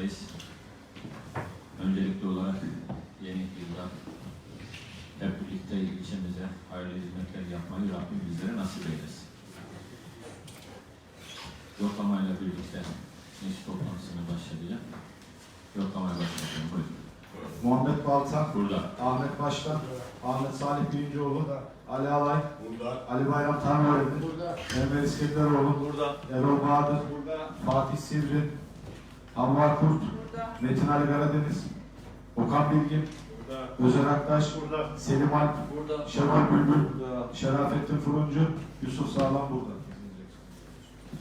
bulunmaktayız. Öncelikli olarak yeni yılda hep birlikte ilçemize hayırlı hizmetler yapmayı Rabbim bizlere nasip eylesin. Yoklamayla birlikte meclis toplantısına başlayacağım. Yoklamaya başlayacağım. Buyurun. Muhammed Baltan, Burada. Ahmet Başkan, Ahmet Salih Birincioğlu, Ali Alay, Burada. Ali Bayram Tanrıverdi, Burada. Enver İskenderoğlu, Burada. Erol Bahadır, Burada. Fatih Sivri, Anvar Kurt, Metin Ali Karadeniz, Okan Bilgin, Burada. Özer Aktaş, Burada. Selim Alp, Burada. Şevval Bülbül, Burada. Şerafettin Fırıncı, Yusuf Sağlam burada.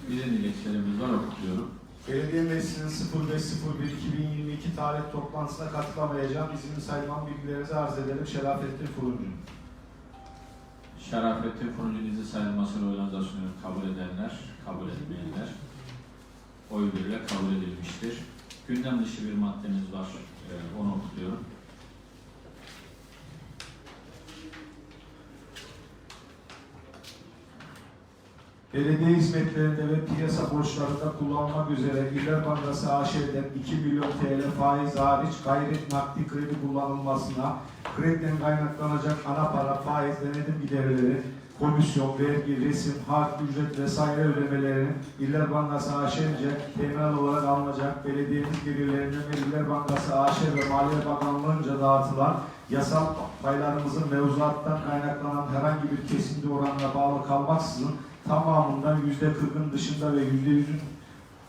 Bizim dilekçelerimiz var okutuyorum. Belediye Meclisi'nin 05.01.2022 tarih toplantısına katılamayacağım. İzinli sayılan bilgilerinizi arz edelim. Şerafettin Fırıncı. Şerafettin Fırıncı dizi sayılmasını oylarınıza sunuyorum. Kabul edenler, kabul etmeyenler oy birliğiyle kabul edilmiştir. Gündem dışı bir maddemiz var. Ee, onu okutuyorum. Belediye hizmetlerinde ve piyasa borçlarında kullanmak üzere İller Bankası AŞ'den 2 milyon TL faiz hariç gayri nakdi kredi kullanılmasına, krediden kaynaklanacak ana para, faiz, denetim giderleri, komisyon, vergi, resim, harç, ücret vesaire ödemelerinin İller Bankası AŞ'nce teminat olarak alınacak belediyemiz gelirlerinden ve İller Bankası AŞ ve Maliye Bakanlığı'nca dağıtılan yasal paylarımızın mevzuattan kaynaklanan herhangi bir kesinti oranına bağlı kalmaksızın tamamından yüzde kırkın dışında ve yüzde yüzün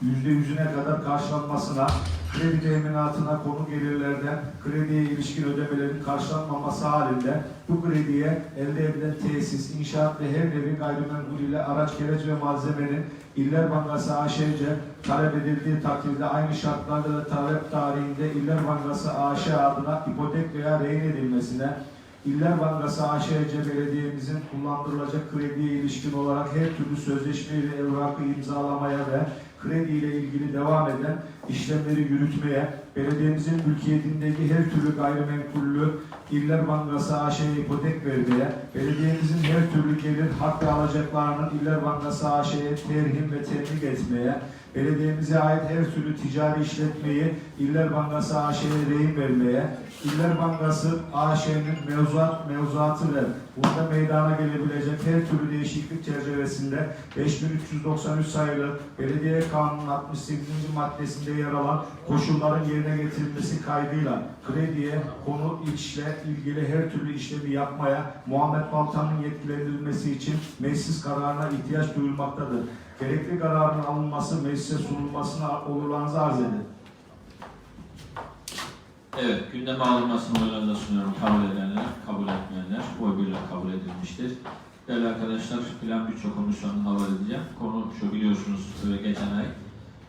yüzde yüzüne kadar karşılanmasına, kredi teminatına konu gelirlerden krediye ilişkin ödemelerin karşılanmaması halinde bu krediye elde edilen tesis, inşaat ve her nevi gayrimenkul ile araç, gereç ve malzemenin İller Bankası AŞ'ce talep edildiği takdirde aynı şartlarda ve talep tarihinde İller Bankası AŞ adına ipotek veya rehin edilmesine, İller Bankası AŞC belediyemizin kullandırılacak krediye ilişkin olarak her türlü sözleşmeyi ve evrakı imzalamaya ve kredi ile ilgili devam eden işlemleri yürütmeye, belediyemizin mülkiyetindeki her türlü gayrimenkullü İller Bankası AŞ'ye ipotek vermeye, belediyemizin her türlü gelir hak ve alacaklarının İller Bankası AŞ'ye terhim ve temin etmeye, belediyemize ait her türlü ticari işletmeyi İller Bankası AŞ'ye rehin vermeye, İller Bankası AŞ'nin mevzuat, mevzuatı ve burada meydana gelebilecek her türlü değişiklik çerçevesinde 5393 sayılı Belediye Kanunu'nun 68. maddesinde yer alan koşulların yerine getirilmesi kaydıyla krediye, konu içle ilgili her türlü işlemi yapmaya Muhammed Baltan'ın yetkilendirilmesi için meclis kararına ihtiyaç duyulmaktadır. Gerekli kararın alınması meclise sunulmasına olurlarınızı arz edin. Evet, gündeme alınmasını oylarınıza sunuyorum. Kabul edenler, kabul etmeyenler oy birliğiyle kabul edilmiştir. Değerli arkadaşlar, plan bütçe komisyonunu havale edeceğim. Konu şu biliyorsunuz geçen ay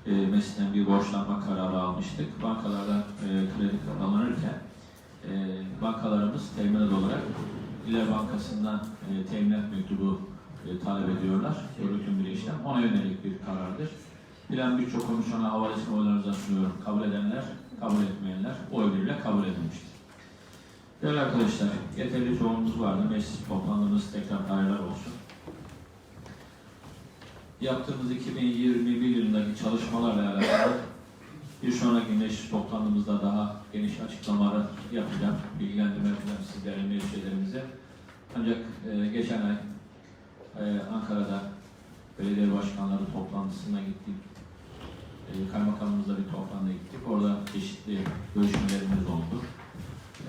e, meclisten bir borçlanma kararı almıştık. Bankalardan e, kredi alınırken e, bankalarımız teminat olarak İller Bankası'ndan e, teminat mektubu e, talep ediyorlar. Yürütüm bir işlem. Ona yönelik bir karardır. Plan bütçe komisyonu havalesini oylarınıza sunuyorum. Kabul edenler, kabul etmeyenler oy birliğiyle kabul edilmiştir. Değerli arkadaşlar, yeterli çoğunluğumuz vardı. Meclis toplandığımız tekrar hayırlar olsun. Yaptığımız 2021 yılındaki çalışmalarla alakalı bir sonraki meclis toplantımızda daha geniş açıklamalar yapacağım. Bilgilendirme yapacağım sizlerin meclislerimize. Ancak e, geçen ay e, Ankara'da belediye başkanları toplantısına gittik. E, kaymakamımızla bir toplantıya gittik. Orada çeşitli görüşmelerimiz oldu.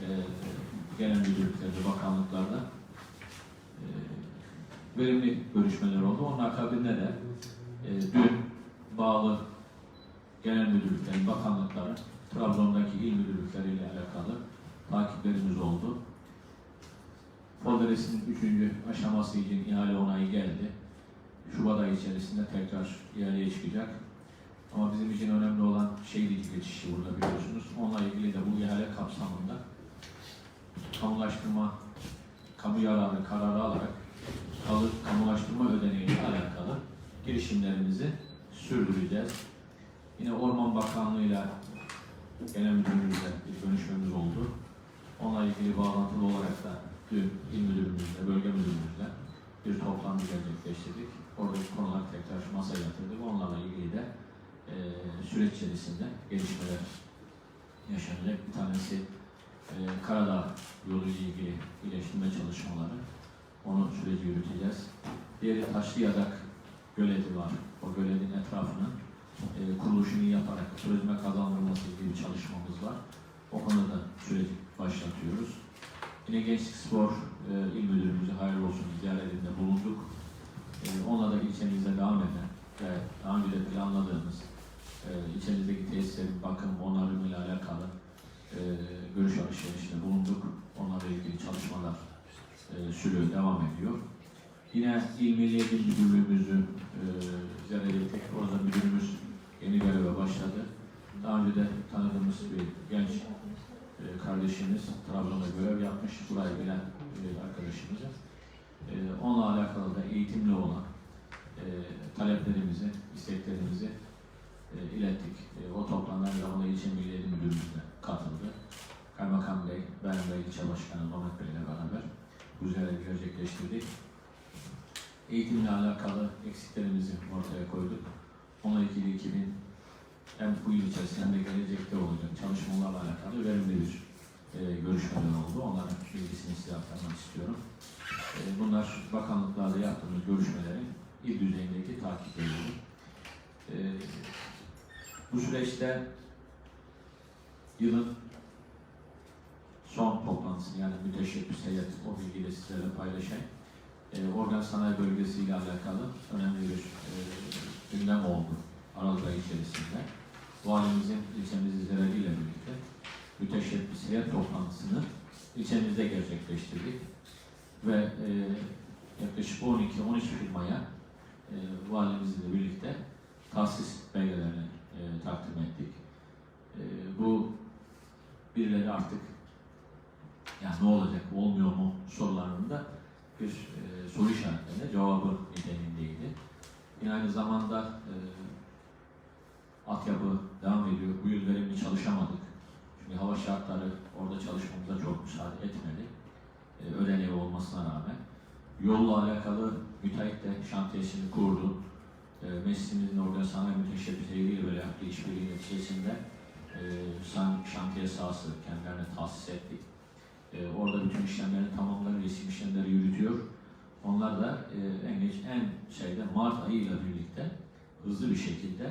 E, genel müdürlüklerde, bakanlıklarda verimli görüşmeler oldu. Onun akabinde de e, dün bağlı genel müdürlüklerin, bakanlıkların Trabzon'daki il müdürlükleriyle alakalı takiplerimiz oldu. Folderes'in üçüncü aşaması için ihale onayı geldi. Şubat ayı içerisinde tekrar ihaleye çıkacak. Ama bizim için önemli olan şehir içi geçişi burada biliyorsunuz. Onunla ilgili de bu ihale kapsamında kamulaştırma, kamu yararı kararı alarak kalı, kamulaştırma ödeneğiyle alakalı girişimlerimizi sürdüreceğiz. Yine Orman Bakanlığı'yla genel müdürümüzle bir görüşmemiz oldu. Onunla ilgili bağlantılı olarak da dün il müdürümüzle, bölge müdürümüzle bir toplantı gerçekleştirdik. Oradaki konular tekrar masaya yatırdık. Onlarla ilgili de e, süreç içerisinde gelişmeler yaşanacak. Bir tanesi e, Karadağ yolu ilgili iyileştirme çalışmaları. Onu süreci yürüteceğiz. Diğeri Taşlıyadak göleti var. O göletin etrafını e, kuruluşunu yaparak turizme kazandırılması ilgili bir çalışmamız var. O konuda süreci başlatıyoruz. Yine Gençlik Spor e, İl Müdürümüzü hayırlı olsun ziyaretinde bulunduk. E, onunla da ilçemizde devam eden ve daha önce de planladığımız e, ilçemizdeki tesislerin bakım, onarımı ile alakalı e, görüş alışverişinde bulunduk. Onlarla ilgili çalışmalar e, devam ediyor. Yine İl Milli Eğitim Müdürlüğümüzü e, ettik. Orada müdürümüz yeni göreve başladı. Daha önce de tanıdığımız bir genç e, kardeşimiz Trabzon'da görev yapmış. Buraya gelen e, arkadaşımız. E, onunla alakalı da eğitimli olan e, taleplerimizi, isteklerimizi e, ilettik. E, o toplantıda ona ilçe Milli Eğitim Müdürlüğü'ne katıldı. Kaymakam Bey, ben ve ilçe başkanı Mehmet Bey ile beraber ziyaret gerçekleştirdik. Eğitimle alakalı eksiklerimizi ortaya koyduk. Onunla ilgili 2000 hem bu yıl içerisinde hem de gelecekte olacak çalışmalarla alakalı verimli bir e, görüşmeler oldu. Onların bilgisini size aktarmak istiyorum. E, bunlar bakanlıklarla yaptığımız görüşmelerin il düzeyindeki takipleri. E, bu süreçte yılın son toplantısını yani müteşebbis heyet o bilgiyi sizlerle paylaşayım. E, organ sanayi bölgesiyle alakalı önemli bir e, gündem oldu Aralık ayı içerisinde. Valimizin ilçemizi ziyaretiyle birlikte müteşebbis heyet toplantısını ilçemizde gerçekleştirdik. Ve e, yaklaşık 12-13 firmaya e, valimizle birlikte tahsis belgelerini e, takdim ettik. E, bu birileri artık yani ne olacak, olmuyor mu sorularında bir e, soru işaretlerine cevabı niteliğindeydi. Yine aynı zamanda e, altyapı devam ediyor. Bu yıl verimli çalışamadık. Çünkü hava şartları orada çalışmamıza çok müsaade etmedi. E, öğlen evi olmasına rağmen. Yolla alakalı müteahhit de şantiyesini kurdu. E, meclisimizin orada sanayi müteşebbisliğiyle böyle yaptığı işbirliği neticesinde e, şantiye sahası kendilerine tahsis ettik. E, orada bütün işlemlerini tamamları, resim işlemleri yürütüyor. Onlar da e, en geç en şeyde Mart ayıyla birlikte hızlı bir şekilde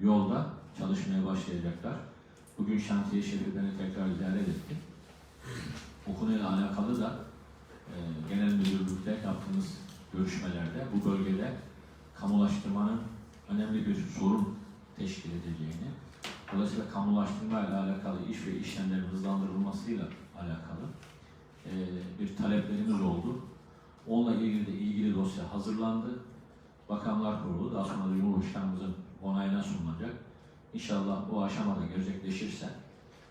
yolda çalışmaya başlayacaklar. Bugün şantiye şeflerini tekrar ziyaret ettim. Bu konuyla alakalı da e, genel müdürlükte yaptığımız görüşmelerde bu bölgede kamulaştırmanın önemli bir sorun teşkil edeceğini, dolayısıyla kamulaştırma ile alakalı iş ve işlemlerin hızlandırılmasıyla alakalı e, bir taleplerimiz oldu. Onunla ilgili de ilgili dosya hazırlandı. Bakanlar Kurulu daha sonra da Cumhurbaşkanımızın onayına sunulacak. İnşallah o aşamada gerçekleşirse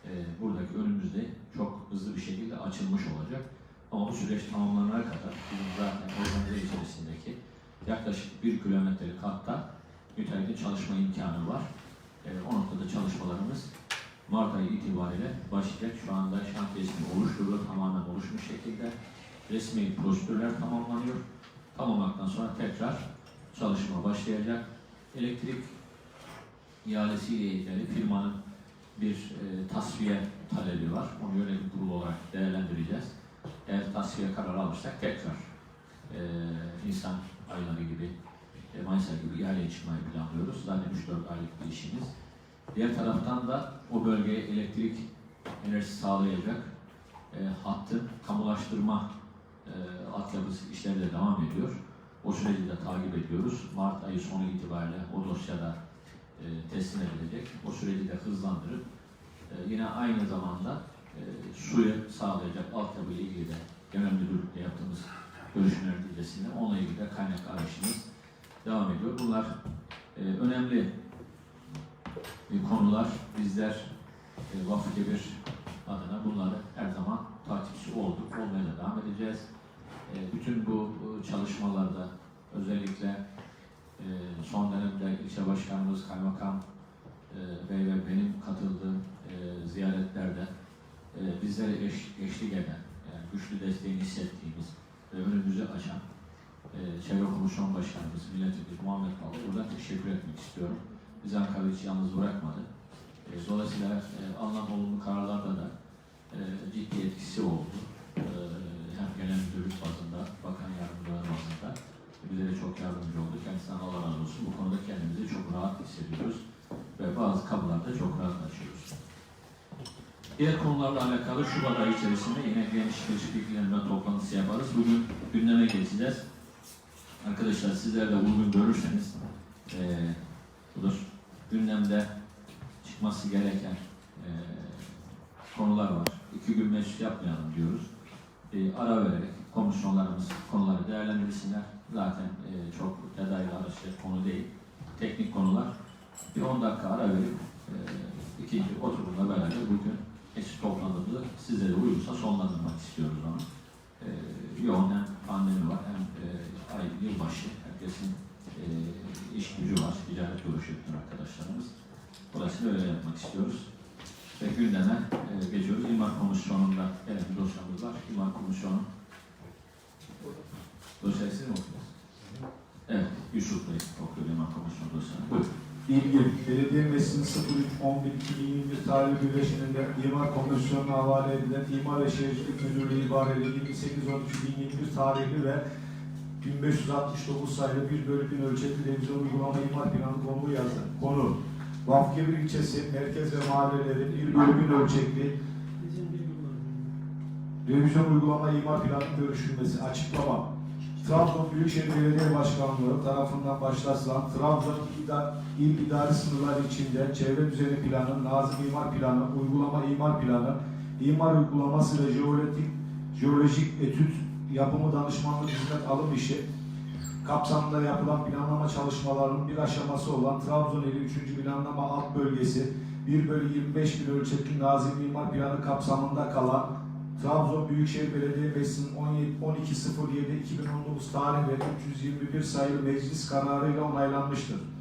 e, buradaki önümüzde çok hızlı bir şekilde açılmış olacak. Ama bu süreç tamamlanana kadar bizim zaten organize içerisindeki yaklaşık bir kilometrelik hatta müteahhitin çalışma imkanı var. E, o noktada çalışmalarımız Mart ayı itibariyle başlayacak. Şu anda şantiyesini oluşturuyor, tamamen oluşmuş şekilde. Resmi prosedürler tamamlanıyor. Tamamlandıktan sonra tekrar çalışma başlayacak. Elektrik ihalesiyle ilgili firmanın bir e, tasfiye talebi var. Onu yönetim kurulu olarak değerlendireceğiz. Eğer tasfiye kararı alırsak tekrar e, insan ayları gibi, e, Mayıs ayı gibi ihaleye çıkmayı planlıyoruz. Zaten 3-4 aylık bir işimiz. Diğer taraftan da o bölgeye elektrik enerjisi sağlayacak e, hattın kamulaştırma e, altyapısı işleri de devam ediyor. O süreci de takip ediyoruz. Mart ayı sonu itibariyle o dosyada e, teslim edilecek. O süreci de hızlandırıp e, yine aynı zamanda e, suyu sağlayacak altyapı ile ilgili de genel müdürlükle yaptığımız görüşmeler neticesinde onunla ilgili de kaynak arayışımız devam ediyor. Bunlar e, önemli konular. Bizler e, Vakfı Kebir adına bunları her zaman takipçi olduk, olmaya da devam edeceğiz. E, bütün bu çalışmalarda özellikle e, son dönemde ilçe başkanımız, kaymakam bey ve benim katıldığım ziyaretlerde bizlere eş, eşlik eden, yani güçlü desteğini hissettiğimiz ve önümüzü açan Çevre Komisyon Başkanımız, Milletvekili Muhammed Bağlı buradan teşekkür etmek istiyorum. Bizi Ankara hiç yalnız bırakmadı. E, dolayısıyla e, alınan olumlu kararlarda da e, ciddi etkisi oldu. E, hem genel müdürlük bazında, bakan yardımcıları bazında bize de çok yardımcı oldu. Kendisinden Allah razı olsun. Bu konuda kendimizi çok rahat hissediyoruz ve bazı kapılarda çok rahat açıyoruz. Diğer konularla alakalı Şubat ayı içerisinde yine geniş bir bilgilendirme toplantısı yaparız. Bugün gündeme geçeceğiz. Arkadaşlar sizler de uygun görürseniz eee budur. Gündemde çıkması gereken eee, konular var. İki gün meclis yapmayalım diyoruz. Bir ara vererek komisyonlarımız konuları değerlendirsinler. Zaten eee, çok detaylı araştıracak konu değil. Teknik konular. Bir 10 dakika ara verip eee, ikinci oturumla beraber bugün eşit toplantımızı size de uyursa sonlandırmak istiyoruz onu. Eee yoğun hem pandemi var hem eee, ay yılbaşı. Herkesin eee, iş gücü var. Ticaret görüşü yapıyor arkadaşlarımız. Dolayısıyla öyle yapmak istiyoruz. Ve gündeme eee, geçiyoruz. İmar Komisyonu'nda gelen bir dosyamız var. İmar Komisyonu. Dosyayı siz mi? Evet, Yusuf Bey okuyor İmar Komisyonu dosyasını. Buyurun. İlgi, Belediye Meclisi'nin 03.11.2021 tarihli birleşiminde İmar Komisyonu'na havale edilen İmar ve Şehircilik Müdürlüğü ibareli 28.12.2021 tarihli ve 1569 sayılı bir bölü bin ölçekli revizyon uygulama imar planı konuğu yazdı. Konu, Vafkebir ilçesi, merkez ve mahallelerin bir bölü bin ölçekli revizyon uygulama imar planı görüşülmesi. Açıklama. Trabzon Büyükşehir Belediye Başkanlığı tarafından başlatılan Trabzon İda- İl İdari Sınırları içinde çevre düzeni planı, nazım imar planı, uygulama imar planı, imar uygulaması ve jeolojik, jeolojik etüt yapımı danışmanlık hizmet alım işi kapsamında yapılan planlama çalışmalarının bir aşaması olan Trabzon ili 3. Planlama Alt Bölgesi 1 bölü 25 bin ölçekli nazım imar planı kapsamında kalan Trabzon Büyükşehir Belediye Meclisi'nin 12.07.2019 tarih ve 321 sayılı meclis kararıyla onaylanmıştır.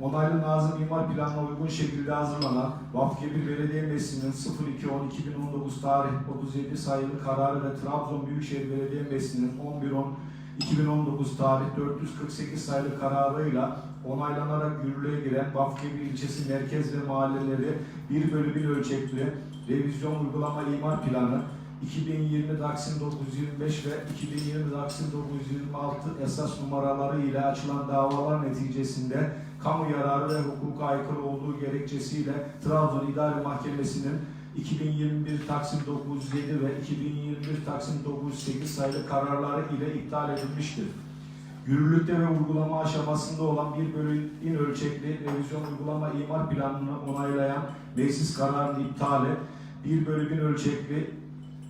Onaylı Nazım İmar Planı'na uygun şekilde hazırlanan Vafkebir Belediye Meclisi'nin 02.10.2019 tarih 37 sayılı kararı ve Trabzon Büyükşehir Belediye Meclisi'nin 11.10.2019 tarih 448 sayılı kararıyla onaylanarak yürürlüğe giren Vafkebir ilçesi merkez ve mahalleleri 1 bölü 1 ölçekli revizyon uygulama imar planı 2020 Taksim 925 ve 2020 Taksim 926 esas numaraları ile açılan davalar neticesinde kamu yararı ve hukuka aykırı olduğu gerekçesiyle Trabzon İdare Mahkemesi'nin 2021 Taksim 907 ve 2021 Taksim 908 sayılı kararları ile iptal edilmiştir. Yürürlükte ve uygulama aşamasında olan bir bölü in ölçekli revizyon uygulama imar planını onaylayan meclis kararını iptal et, 1 bölü 1000 ölçekli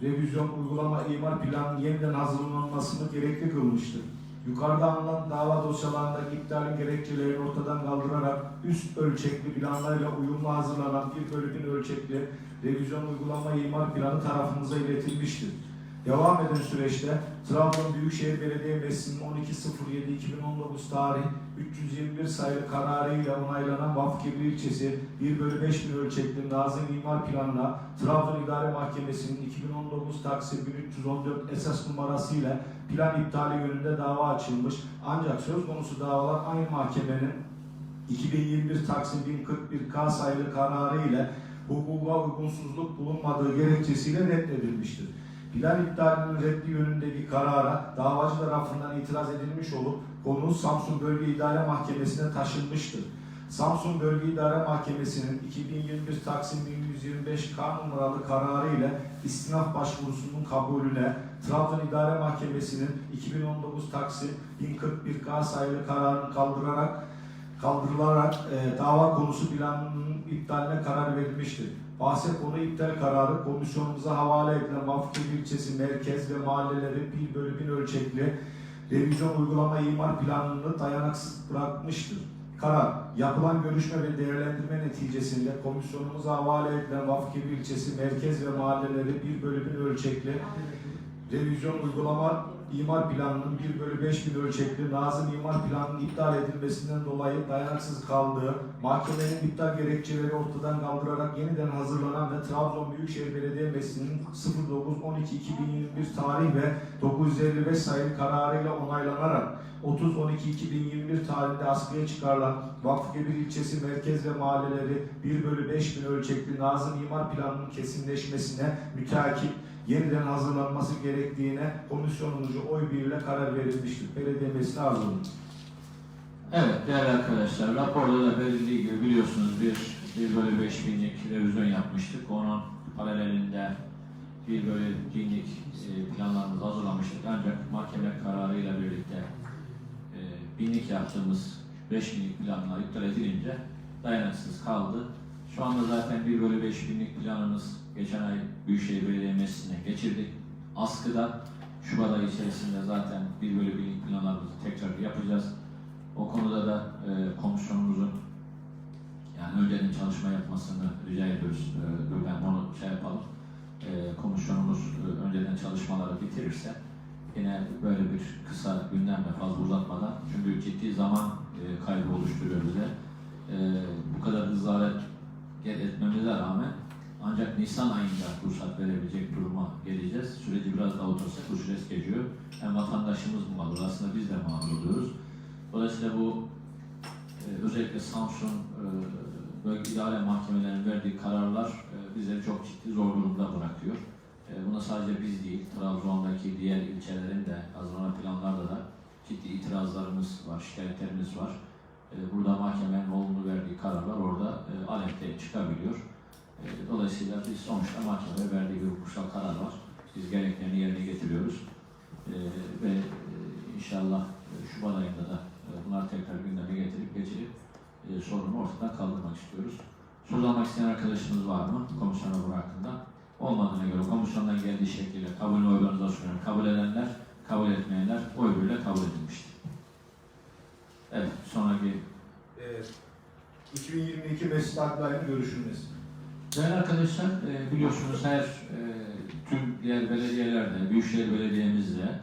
revizyon uygulama imar planının yeniden hazırlanmasını gerekli kılmıştır. Yukarıda anılan dava dosyalarındaki iptalin gerekçelerini ortadan kaldırarak üst ölçekli planlarla uyumlu hazırlanan 1 bölü 1000 ölçekli revizyon uygulama imar planı tarafımıza iletilmiştir. Devam eden süreçte Trabzon Büyükşehir Belediye Meclisi'nin 12.07.2019 tarih 321 sayılı kararıyla onaylanan Vafkebir ilçesi 1 bölü 5 bin ölçekli Nazım İmar Planı'na Trabzon İdare Mahkemesi'nin 2019 Taksim 1314 esas numarasıyla plan iptali yönünde dava açılmış. Ancak söz konusu davalar aynı mahkemenin 2021 Taksim 1041 K sayılı kararı ile hukuka uygunsuzluk bulunmadığı gerekçesiyle reddedilmiştir. Plan iptalinin reddi yönündeki karara davacı tarafından itiraz edilmiş olup konu Samsun Bölge İdare Mahkemesi'ne taşınmıştır. Samsun Bölge İdare Mahkemesi'nin 2021 Taksim 1125 K numaralı kararı ile istinaf başvurusunun kabulüne Trabzon İdare Mahkemesi'nin 2019 Taksim 1041 K sayılı kararını kaldırarak kaldırılarak e, dava konusu planının iptaline karar verilmiştir. Bahse konu iptal kararı komisyonumuza havale edilen Vafkebir ilçesi merkez ve mahalleleri 1 bölü 1000 ölçekli revizyon uygulama imar planını dayanaksız bırakmıştır. Karar, yapılan görüşme ve değerlendirme neticesinde komisyonumuza havale edilen Vafkebir ilçesi merkez ve mahalleleri 1 bölü 1000 ölçekli revizyon uygulama imar planının 1 bölü 5 bin ölçekli Nazım imar planının iptal edilmesinden dolayı dayanıksız kaldığı, mahkemenin iptal gerekçeleri ortadan kaldırarak yeniden hazırlanan ve Trabzon Büyükşehir Belediye Meclisi'nin 09-12-2021 tarih ve 955 sayılı kararıyla onaylanarak 30-12-2021 tarihinde askıya çıkarılan Vakfıkebir ilçesi merkez ve mahalleleri 1 bölü 5 bin ölçekli Nazım imar planının kesinleşmesine müteakip yeniden hazırlanması gerektiğine komisyonumuzca oy birliğiyle karar verilmiştir. Belediye meclisi arz olunur. Evet değerli arkadaşlar raporda da verildiği gibi biliyorsunuz bir 1 bölü 5 binlik revizyon yapmıştık. Onun paralelinde 1 bölü binlik e, planlarımızı hazırlamıştık. Ancak mahkeme kararıyla birlikte e, binlik yaptığımız 5 binlik planlar iptal edilince dayanıksız kaldı. Şu anda zaten 1 bölü 5 binlik planımız geçen ay Büyükşehir Belediye Meclisi'ne geçirdik. Askıda Şubat ayı içerisinde zaten 1 bölü binlik planlarımızı tekrar yapacağız. O konuda da e, komisyonumuzun yani önceden çalışma yapmasını rica ediyoruz. E, ben onu şey yapalım. E, komisyonumuz e, önceden çalışmaları bitirirse yine böyle bir kısa gündemle fazla uzatmadan çünkü ciddi zaman e, kaybı oluşturuyor bize. E, bu kadar hızlı hareket etmemize rağmen ancak Nisan ayında ruhsat verebilecek duruma geleceğiz. Süreci biraz daha otursak bu süreç geçiyor. Hem vatandaşımız mağdur, aslında biz de mağdur oluyoruz. Dolayısıyla bu e, özellikle Samsun e, bölge idare mahkemelerinin verdiği kararlar e, bizleri çok ciddi zor durumda bırakıyor. E, buna sadece biz değil, Trabzon'daki diğer ilçelerin de hazırlanan planlarda da ciddi itirazlarımız var, şikayetlerimiz var. E, burada mahkemenin olumlu verdiği kararlar orada e, aleyhte çıkabiliyor. E, dolayısıyla biz sonuçta mahkemeye verdiği bir hukuksal karar var. Biz gereklerini yerine getiriyoruz. E, ve e, inşallah e, Şubat ayında da e, bunları tekrar gündeme getirip geçirip e, sorunu ortadan kaldırmak istiyoruz. Söz isteyen arkadaşımız var mı komisyon raporu hakkında? Olmadığına göre komisyondan geldiği şekliyle kabul oylarınıza sunuyorum. Kabul edenler, kabul etmeyenler oy kabul edilmiştir. Evet, sonraki Evet. 2022 meclis adayının görüşülmesi. Değerli arkadaşlar, e, biliyorsunuz her e, tüm diğer belediyelerde, Büyükşehir Belediye'mizde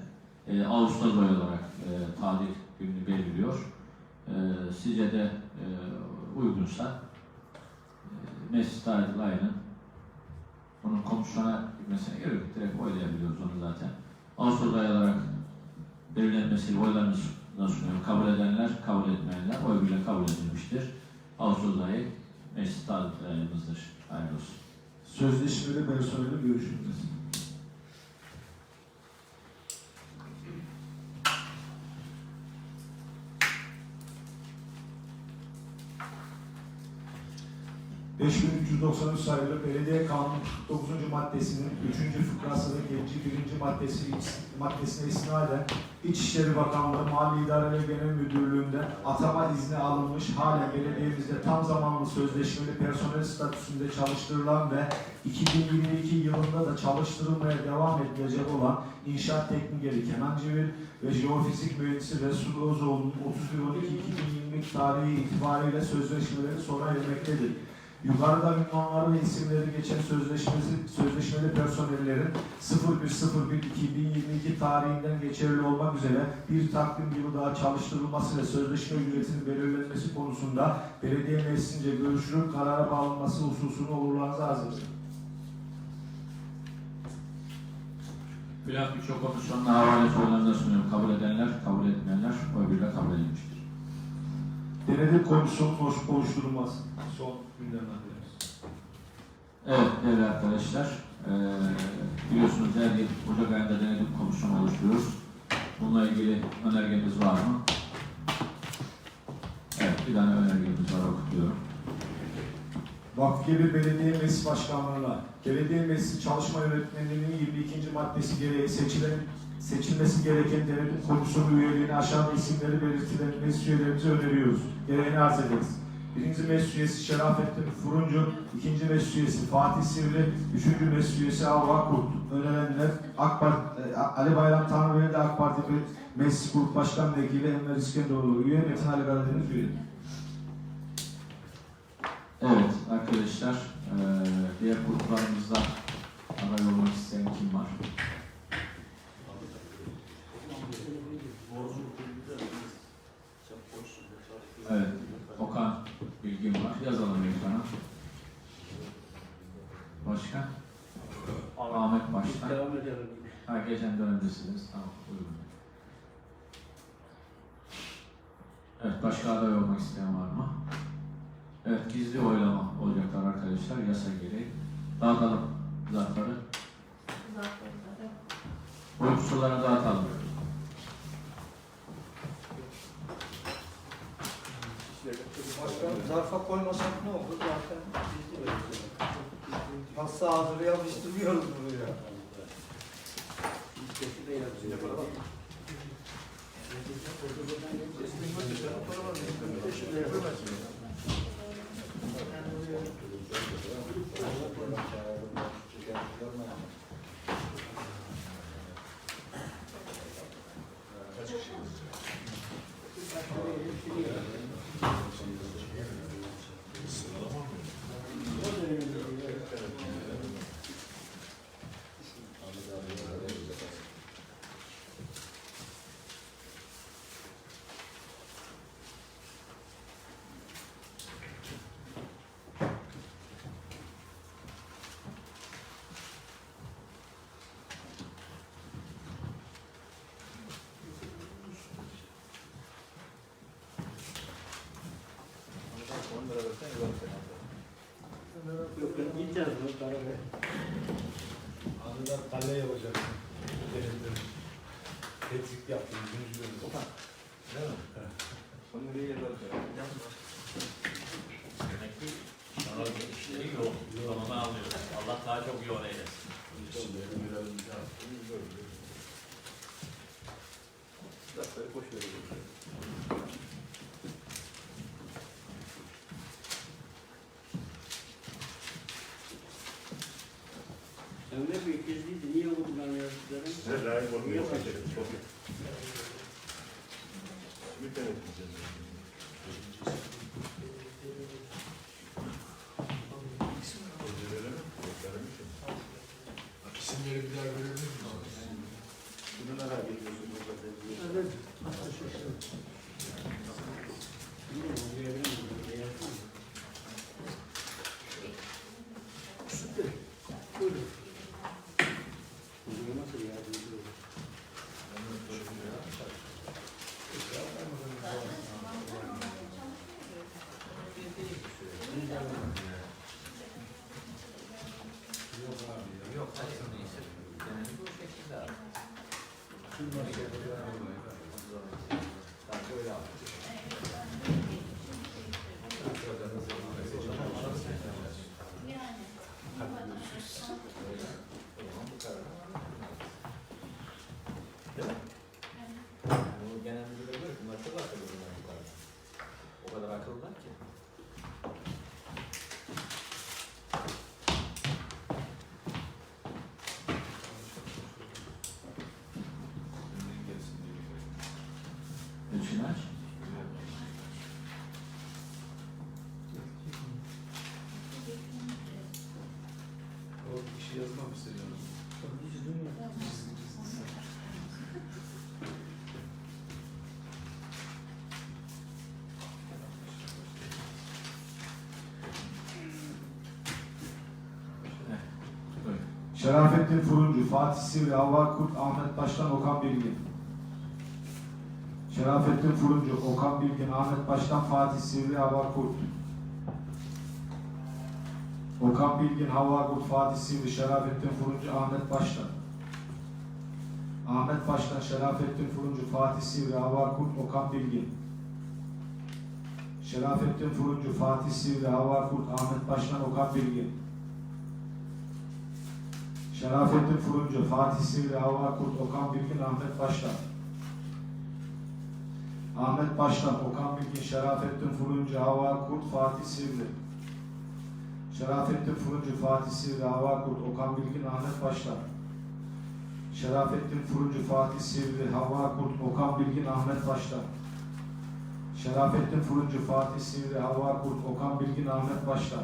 e, Ağustos ayı olarak e, tarih gününü belirliyor. E, sizce de e, uygunsa e, meclis tarih ayının bunun komisyona gitmesine gerek yok. Direkt oylayabiliyoruz onu zaten. Ağustos ayı olarak belirlenmesiyle oylarınızı sunuyorum. Kabul edenler, kabul etmeyenler oy bile kabul edilmiştir. Ağustos ayı meclis tarihimizdir. Hayırlı olsun. Sözleşmeli personelin görüşülmesi. ...5393 sayılı Belediye Kanunu 49. maddesinin 3. fıkrasındaki 1. maddesi maddesine istinaden İçişleri Bakanlığı Mali İdareler Genel Müdürlüğü'nde atama izni alınmış halen belediyemizde tam zamanlı sözleşmeli personel statüsünde çalıştırılan ve 2022 yılında da çalıştırılmaya devam edilecek olan İnşaat Teknikeri Kenan Civil ve Jeofizik Mühendisi Resul Ozoğlu'nun 31.12.2022 tarihi itibariyle sözleşmeleri sona ermektedir. Yukarıda ünvanları ve isimleri geçen sözleşmesi, sözleşmeli personellerin 01.01.2022 tarihinden geçerli olmak üzere bir takvim yılı daha çalıştırılması ve sözleşme ücretinin belirlenmesi konusunda belediye meclisince görüşülüp karara bağlanması hususunu olurlarınıza arz ederim. Bilhas birçok komisyonla havale sorularınıza sunuyorum. Kabul edenler, kabul etmeyenler oy birliğiyle kabul edilmiştir. Denetim komisyonu hoş oluşturulması. Son. Evet değerli arkadaşlar, eee biliyorsunuz her yıl Ocak ayında denetim komisyonu oluşturuyoruz. Bununla ilgili önergemiz var mı? Evet, bir tane önergemiz var, okutuyorum. Vakfıgebir Belediye Meclis Başkanlığı'na Belediye Meclisi Çalışma Yönetmeliğinin 22. maddesi gereği seçilen seçilmesi gereken denetim komisyonu üyeliğine aşağıda isimleri belirtilen meclis üyelerimize öneriyoruz. Gereğini arz ederiz. Birinci meclis üyesi Şerafettin Furuncu, ikinci meclis Fatih Sivri, üçüncü meclis üyesi Avva Kurt. Önerilenler AK Parti, e, Ali Bayram Tanrıverdi AK Parti Meclis Grup Başkan Vekili Enver İskenderoğlu üye, Metin Ali Karadeniz üye. Evet arkadaşlar, eee diğer gruplarımızda aday olmak isteyen kim var? Ahmet başkan. Devam edelim. Ha, geçen dönemdesiniz. Tamam, buyurun. Evet, başka aday olmak isteyen var mı? Evet, gizli oylama olacaklar arkadaşlar, yasa gereği. Dağıtalım zarfları. Oy kutularını dağıtalım. Başkan zarfa koymasak ne olur zaten de öyle. Pasta hazır yapıştırmıyoruz buraya. Listesi de yazıyor. Yok ben gideceğiz bu tarafa. Anıdan kale yapacaksın. Denizde. Tetkik yaptım. Yüzüncü bölüm. Değil mi? Onu nereye yazarız? Demek ki sana işleri yok. Sonunu alıyoruz. Allah daha çok yol eylesin. Ömer Bey ikizliydi. Niye bunlar yazdıkları? Ne layık olmuyor. Niye başladı? Bir tane gideceğiz. Öyle mi? Beklerim için. İsimleri bir daha görebilir misiniz? Bunu merak ediyorsun burada. Evet. Bilmiyorum, görebilir miyim? Beyaz mı? Süper. Buyurun. Bu nasıl yardımcı olur? Bu genel müdürler diyor ki bunlar çok akıllı bunlar yukarıda. O kadar akıllılar ki. Elçin aç. O kişi yazmam istiyorum. Buyurun. Şerafettin Furuncu, Fatih Sivri, Havva Kurt, Ahmet Baştan, Okan Bilgin. Şerafettin Furuncu, Okan Bilgin, Ahmet Baştan, Fatih Sivri, Havva Kurt. Okan Bilgin, Havva Kurt, Fatih Sivri, Şerafettin Furuncu, Ahmet Baştan. Ahmet Baştan, Şerafettin Furuncu, Fatih Sivri, Havva Kurt, Okan Bilgin. Şerafettin Furuncu, Fatih Sivri, Havva Kurt, Ahmet Baştan, Okan Bilgin. Şerafettin Furuncu, Fatih Sivri, Havva Kurt, Okan Bilgin, Ahmet Baştan. Ahmet Baştan, Okan Bilgin, Şerafettin Furuncu, Havva Kurt, Fatih Sivri. Şerafettin Furuncu, Fatih Sivri, Havva Kurt, Okan Bilgin, Ahmet Baştan. Şerafettin Furuncu, Fatih Sivri, Havva Kurt, Okan Bilgin, Ahmet Baştan. Şerafettin Furuncu, Fatih Sivri, Havva Kurt, Okan Bilgin, Ahmet Baştan.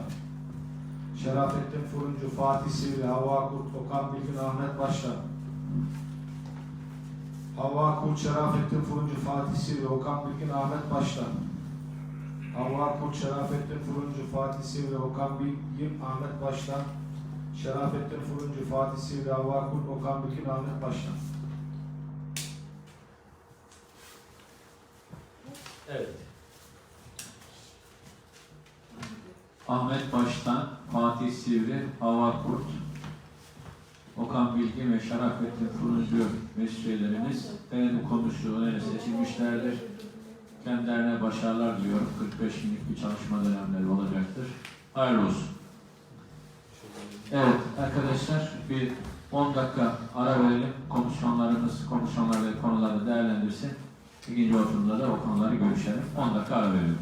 Şerafettin Furuncu, Fatih Sivri, Havva Kurt, Okan Bilgin, Ahmet Başlan. Havva Kurt, Şerafettin Furuncu, Fatih Sivri, Okan Bilgin, Ahmet Başlan. Havva Kurt, Şerafettin Furuncu, Fatih Sivri, Okan Bilgin, Ahmet Başlan. Şerafettin Fırıncı, Fatih Sivri, Havva Kurt, Okan Bükün, Ahmet Başkan. Evet. Ahmet Baştan, Fatih Sivri, Hava Kurt, Okan Bilgin ve Şerafettin Fırıncı mesleğlerimiz denetim komisyonu öneri seçilmişlerdir. Kendilerine başarılar diliyorum. 45 günlük bir çalışma dönemleri olacaktır. Hayırlı olsun. Evet arkadaşlar bir 10 dakika ara verelim. Komisyonlarımız komisyonlar ve konuları değerlendirsin. İkinci oturumda da o konuları görüşelim. 10 dakika ara verelim.